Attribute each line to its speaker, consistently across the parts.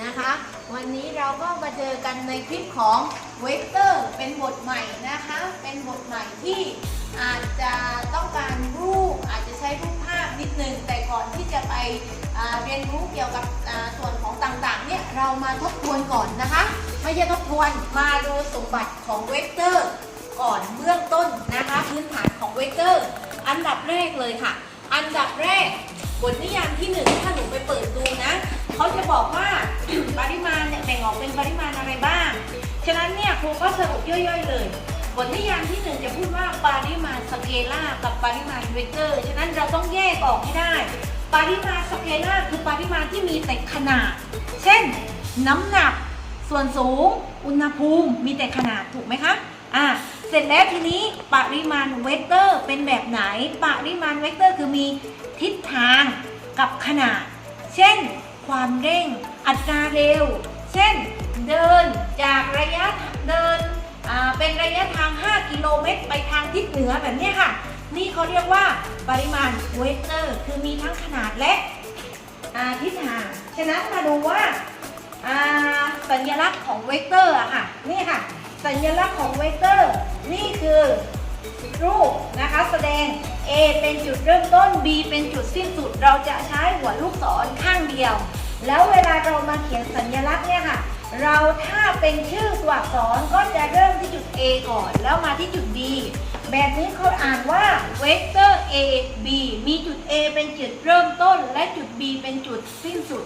Speaker 1: นะคะ วันนี้เราก็มาเจอกันในคลิปของเวกเตอร์เป็นบทใหม่นะคะ เป็นบทใหม่ที่อาจจะต้องการรูปอาจจะใช้รูปภาพนิดนึง แต่ก่อนที่จะไปเรียนรู้เกี่ยวกับส่วนของต่างๆเนี่ยเรามาทบทวนก่อนนะคะ ไม่ใช่ทบทวนมาดูสมบัติของเวกเตอร์ก่อนเบื้องต้นนะคะ พื้นฐานของเวกเตอร์ อันดับแรกเลยค่ะ อันดับแรกบทนิยามที่หนึ่งถ้าหนูไปเปิดดูนะ เขาจะบอกว่า ปริมาณเนี่ยแบ่งออกเป็นปริมาณอะไรบ้าง ฉะนั้นเนี่ยครูก็สรุปย่อยๆ เลย บทนิยามที่หนึ่งจะพูดว่าปริมาณสเกลากับปริมาณเวกเตอร์ ฉะนั้นเราต้องแยกออกให้ได้ ปริมาณสเกลาคือปริมาณที่มีแต่ขนาด เช่น น้ำหนัก ส่วนสูง อุณหภูมิ มีแต่ขนาดถูกไหมคะอ่าเสร็จแล้วทีนี้ปริมาณเวกเตอร์เป็นแบบไหน ปริมาณเวกเตอร์คือมีทิศทางกับขนาด เช่น ความเร่ง อัตราเร็ว เช่นเดินจากระยะเดินเป็นระยะทาง 5 กิโลเมตร ไปทางทิศเหนือแบบนี้ค่ะ นี่เขาเรียกว่าปริมาณเวกเตอร์ คือมีทั้งขนาดและทิศทาง ฉะนั้นมาดูว่าสัญลักษณ์ของเวกเตอร์อะค่ะ นี่ค่ะ สัญลักษณ์ของเวกเตอร์ นี่คือรูปนะคะ A เป็นจุดเริ่มต้น B เป็นจุดสิ้นสุด เราจะใช้หัวลูกศรข้างเดียว แล้วเวลาเรามาเขียนสัญลักษณ์เนี่ยค่ะ เราถ้าเป็นชื่อตัวอักษรก็จะเริ่มที่จุด A ก่อน แล้วมาที่จุด B แบบนี้เขาอ่านว่าเวกเตอร์ A B มีจุด A เป็นจุดเริ่มต้น และจุด B เป็นจุดสิ้นสุด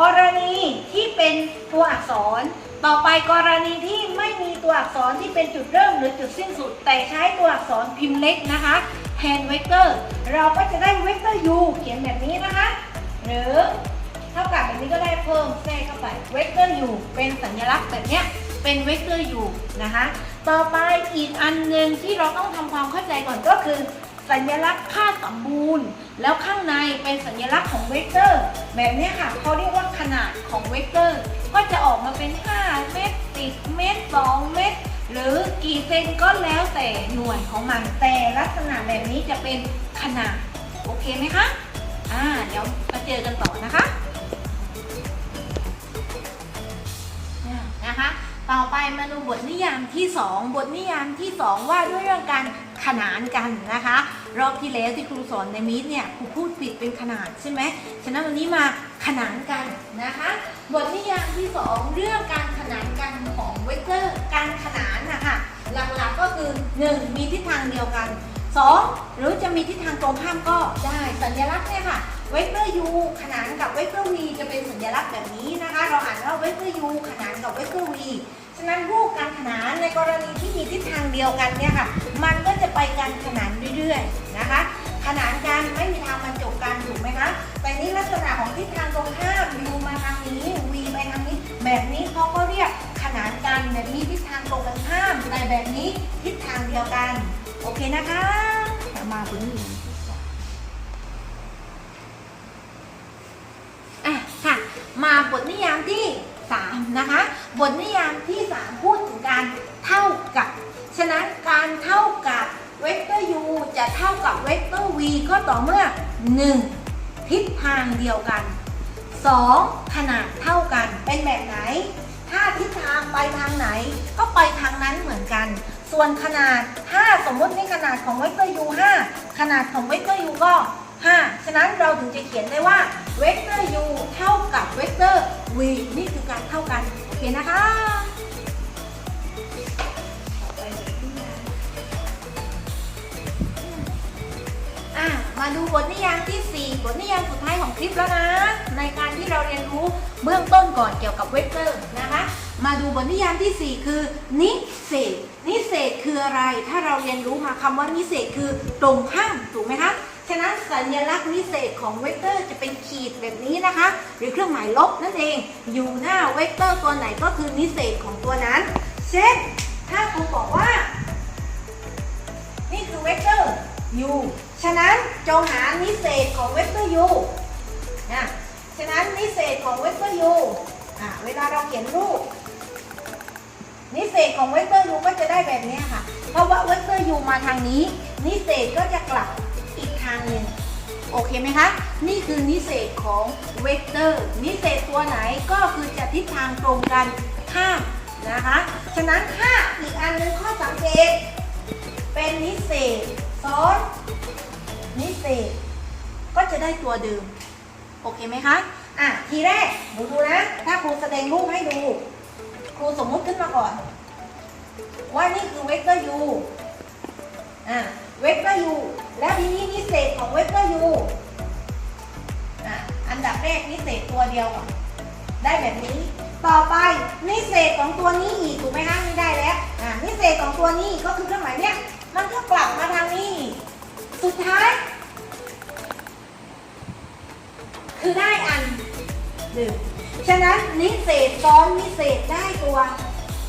Speaker 1: กรณีที่เป็นตัวอักษร ต่อไปกรณีที่ไม่มีตัวอักษรที่เป็นจุดเริ่มหรือจุดสิ้นสุด แต่ใช้ตัวอักษรพิมพ์เล็กนะคะ แทนเวกเตอร์เราก็จะได้เวกเตอร์ u เขียนแบบนี้นะคะ หรือเท่ากับแบบนี้ก็ได้เพิ่มแทรกเข้าไปเวกเตอร์ u เป็นสัญลักษณ์แบบเนี้ยเป็นเวกเตอร์ u นะคะ ต่อไปอีกอันหนึ่งที่เราต้องทำความเข้าใจก่อนก็คือ สัญลักษณ์ค่าสมบูรณ์ แล้วข้างในเป็นสัญลักษณ์ของเวกเตอร์ แบบนี้ค่ะเขาเรียกว่าขนาดของเวกเตอร์ ก็จะออกมาเป็น 5 เมตร10เมตร2เมตร หรือกี่เซนก็แล้วแต่หน่วยของมันแต่ลักษณะแบบนี้จะเป็นขนาดโอเคไหมคะอ่าเดี๋ยวมาเจอกันต่อนะคะอ่านะคะ ต่อไปมาดูบทนิยามที่ 2 บทนิยามที่ 2 ว่าด้วยเรื่องการขนานกันนะคะ รอบที่แล้วที่ครูสอนในมีดเนี่ยครูพูดผิดเป็นขนาดใช่ไหมฉะนั้นวันนี้มาขนานกันนะคะ บทนิยามที่ 2 เรื่องการขนานกันของเวกเตอร์ การ 1. มีทิศทางเดียวกัน 2. หรือจะมีทิศทางตรงข้ามก็ได้สัญลักษณ์เนี่ยค่ะเวกเตอร์ u ขนานกับเวกเตอร์ v จะเป็นสัญลักษณ์แบบนี้นะคะ เราอ่านว่าเวกเตอร์ u ขนานกับเวกเตอร์ v ฉะนั้นรูปการขนานในกรณีที่มีทิศทางเดียวกันเนี่ยค่ะ มันก็จะไปการขนานเรื่อยๆนะคะ ขนานกันไม่มีทางบรรจบกันถูกไหมคะแต่นี้ลักษณะของทิศทางตรงข้าม u มาทางนี้ v ไปทางนี้ แบบนี้เขาก็เรียกขนานกันแบบนี้ทิศทางตรงกันข้ามแต่แบบนี้ทิศ เดียวกัน โอเคนะคะมาคุณนี่อะค่ะ มาบทนิยามที่3นะคะ บทนิยามที่3พูดถึงการเท่ากับ ฉะนั้นการเท่ากับเวกเตอร์ u จะเท่ากับเวกเตอร์ v ก็ต่อเมื่อ 1. ทิศทางเดียวกัน 2. ขนาดเท่ากันเป็นแบบไหน ถ้าทิศทางไปทางไหน ก็ไปทางนั้นเหมือนกัน ส่วนขนาดถ้าสมมติในขนาดของเวกเตอร์ u 5ขนาดของเวกเตอร์ u ก็ 5 ฉะนั้นเราถึงจะเขียนได้ว่าเวกเตอร์ u เท่ากับเวกเตอร์ v นี่คือการเท่ากันโอเคนะคะอะมาดูบทนิยามที่ 4 บทนิยามสุดท้ายของคลิปแล้วนะ ในการที่เราเรียนรู้เบื้องต้นก่อนเกี่ยวกับเวกเตอร์นะคะ มาดูบทนิยามที่ 4 คือนิเศษ นิเศษคืออะไร ถ้าเราเรียนรู้มาคำว่านิเศษคือตรงข้ามถูกไหมคะ ฉะนั้นสัญลักษณ์นิเศษของเวกเตอร์จะเป็นขีดแบบนี้นะคะ หรือเครื่องหมายลบนั่นเอง อยู่หน้าเวกเตอร์ตัวไหนก็คือนิเศษของตัวนั้น เช่น ถ้าครูบอกว่า นี่คือเวกเตอร์ u ฉะนั้นจงหานิเศษของเวกเตอร์ u นะ ฉะนั้นนิเศษของเวกเตอร์ u อะเวลาเราเขียนรูป นิเศษของเวกเตอร์ u ก็จะได้แบบนี้ค่ะ เพราะว่าเวกเตอร์ u มาทางนี้ นิเศษก็จะกลับอีกทางหนึ่งโอเคไหมคะ นี่คือนิเศษของเวกเตอร์ นิเศษตัวไหนก็คือจะทิศทางตรงกันข้ามนะคะ ฉะนั้นถ้าอีกอันหนึงข้อสังเกต เป็นนิเศษซ้อนนิเศษ ก็จะได้ตัวเดิม โอเคไหมคะ อะ ทีแรกหนูดูนะ ถ้าครูแสดงรูปให้ดู ครูสมมุติขึ้นมาก่อน ว่านี่คือเวกเตอร์ u อะเวกเตอร์ u แล้วทีนี้นิเศษของเวกเตอร์ u อะอันดับแรกนิเศษตัวเดียวก่อนได้แบบนี้ ต่อไปนิเศษของตัวนี้อีกถูกไหมคะไม่ได้แล้วอะนิเศษของตัวนี้ก็คือเครื่องหมายเนี้ยมันก็กลับมาทางนี้ สุดท้าย คือได้อันหนึ่ง ฉะนั้นนิเศษซ้อนนิเศษได้ตัว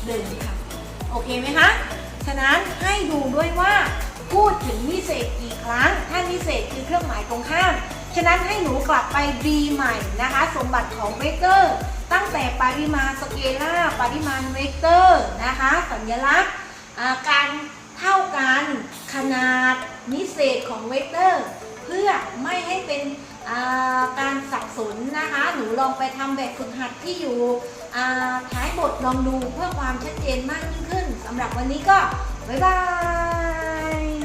Speaker 1: หนึ่งค่ะ โอเคไหมคะ ฉะนั้นให้ดูด้วยว่าพูดถึงนิเศษกี่ครั้ง ถ้านิเศษคือเครื่องหมายตรงข้าม ฉะนั้นให้หนูกลับไป B ใหม่นะคะ สมบัติของเวกเตอร์ ตั้งแต่ปริมาณสเกลาปริมาณเวกเตอร์นะคะ สัญลักษณ์าการเท่ากันขนาดนิเศษของเวกเตอร์ เพื่อไม่ให้เป็น การสับสนนะคะ หนูลองไปทำแบบฝึกหัดที่อยู่ท้ายบทลองดูเพื่อความชัดเจนมากยิ่งขึ้นสำหรับวันนี้ก็ บ๊ายบาย